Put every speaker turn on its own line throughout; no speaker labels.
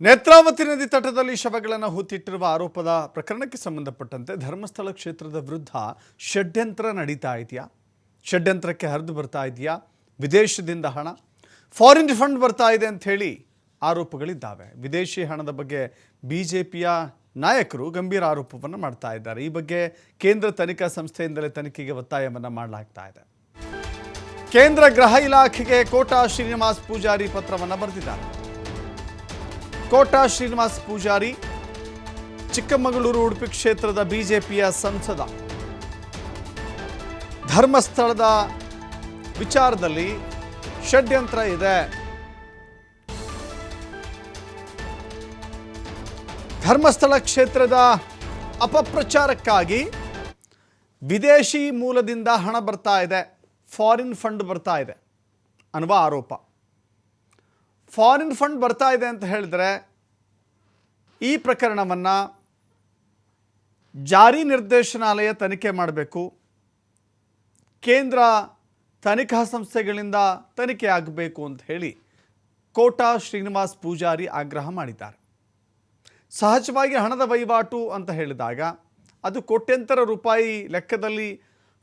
ನೇತ್ರಾವತಿ ನದಿ ತಟದಲ್ಲಿ ಶವಗಳನ್ನು ಹೂತಿಟ್ಟಿರುವ ಆರೋಪದ ಪ್ರಕರಣಕ್ಕೆ ಸಂಬಂಧಪಟ್ಟಂತೆ ಧರ್ಮಸ್ಥಳ ಕ್ಷೇತ್ರದ ವಿರುದ್ಧ ಷಡ್ಯಂತ್ರ ನಡೀತಾ ಇದೆಯಾ? ಷಡ್ಯಂತ್ರಕ್ಕೆ ಹರಿದು ಬರ್ತಾ ಇದೆಯಾ? ವಿದೇಶದಿಂದ ಹಣ? ಫಾರಿನ್ ಫಂಡ್ ಬರ್ತಾ ಇದೆ ಅಂತ ಹೇಳಿ ಆರೋಪಗಳಿದ್ದಾವೆ. ವಿದೇಶಿ ಹಣದ ಬಗ್ಗೆ ಬಿ ಜೆ ಪಿಯ ನಾಯಕರು ಗಂಭೀರ ಆರೋಪವನ್ನು ಮಾಡ್ತಾ ಇದ್ದಾರೆ. ಈ ಬಗ್ಗೆ ಕೇಂದ್ರ ತನಿಖಾ ಸಂಸ್ಥೆಯಿಂದಲೇ ತನಿಖೆಗೆ ಒತ್ತಾಯವನ್ನು ಮಾಡಲಾಗ್ತಾ ಇದೆ. ಕೇಂದ್ರ ಗೃಹ ಇಲಾಖೆಗೆ ಕೋಟಾ ಶ್ರೀನಿವಾಸ್ ಪೂಜಾರಿ ಪತ್ರವನ್ನು ಬರೆದಿದ್ದಾರೆ. ಕೋಟಾ ಶ್ರೀನಿವಾಸ್ ಪೂಜಾರಿ, ಚಿಕ್ಕಮಗಳೂರು ಉಡುಪಿ ಕ್ಷೇತ್ರದ ಬಿಜೆಪಿಯ ಸಂಸದ. ಧರ್ಮಸ್ಥಳದ ವಿಚಾರದಲ್ಲಿ ಷಡ್ಯಂತ್ರ ಇದೆ. ಧರ್ಮಸ್ಥಳ ಕ್ಷೇತ್ರದ ಅಪಪ್ರಚಾರಕ್ಕಾಗಿ ವಿದೇಶಿ ಮೂಲದಿಂದ ಹಣ ಬರ್ತಾ ಇದೆ. ಫಾರಿನ್ ಫಂಡ್ ಬರ್ತಾ ಇದೆ. ಅನ್ನುವ ಆರೋಪ. ಫಾರಿನ್ ಫಂಡ್ ಬರ್ತಾ ಇದೆ ಅಂತ ಹೇಳಿದ್ರೆ ಈ ಪ್ರಕರಣವನ್ನು ಜಾರಿ ನಿರ್ದೇಶನಾಲಯ ತನಿಖೆ ಮಾಡಬೇಕು. ಕೇಂದ್ರ ತನಿಖಾ ಸಂಸ್ಥೆಗಳಿಂದ ತನಿಖೆ ಆಗಬೇಕು ಅಂತ ಹೇಳಿ ಕೋಟಾ ಶ್ರೀನಿವಾಸ್ ಪೂಜಾರಿ ಆಗ್ರಹ ಮಾಡಿದ್ದಾರೆ. ಸಹಜವಾಗಿ ಹಣದ ವಹಿವಾಟು ಅಂತ ಹೇಳಿದಾಗ ಅದು ಕೋಟ್ಯಂತರ ರೂಪಾಯಿ ಲೆಕ್ಕದಲ್ಲಿ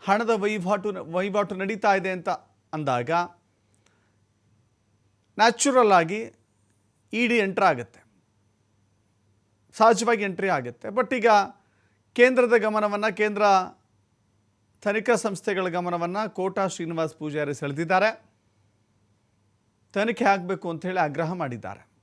ಹಣದ ವಹಿವಾಟು ವಹಿವಾಟು ನಡೀತಾ ಇದೆ ಅಂತ ಅಂದಾಗ ನ್ಯಾಚುರಲ್ ಆಗಿ ಇ ಡಿ ಎಂಟ್ರಿ ಆಗುತ್ತೆ. ಸಹಜವಾಗಿ ಎಂಟ್ರಿ ಆಗುತ್ತೆ. ಬಟ್ ಈಗ ಕೇಂದ್ರದ ಗಮನವನ್ನು ಕೇಂದ್ರ ತನಿಖಾ ಸಂಸ್ಥೆಗಳ ಗಮನವನ್ನು ಕೋಟಾ ಶ್ರೀನಿವಾಸ್ ಪೂಜಾರಿ ಸೆಳೆದಿದ್ದಾರೆ. ತನಿಖೆ ಆಗಬೇಕು ಅಂತ ಹೇಳಿ ಆಗ್ರಹ ಮಾಡಿದ್ದಾರೆ.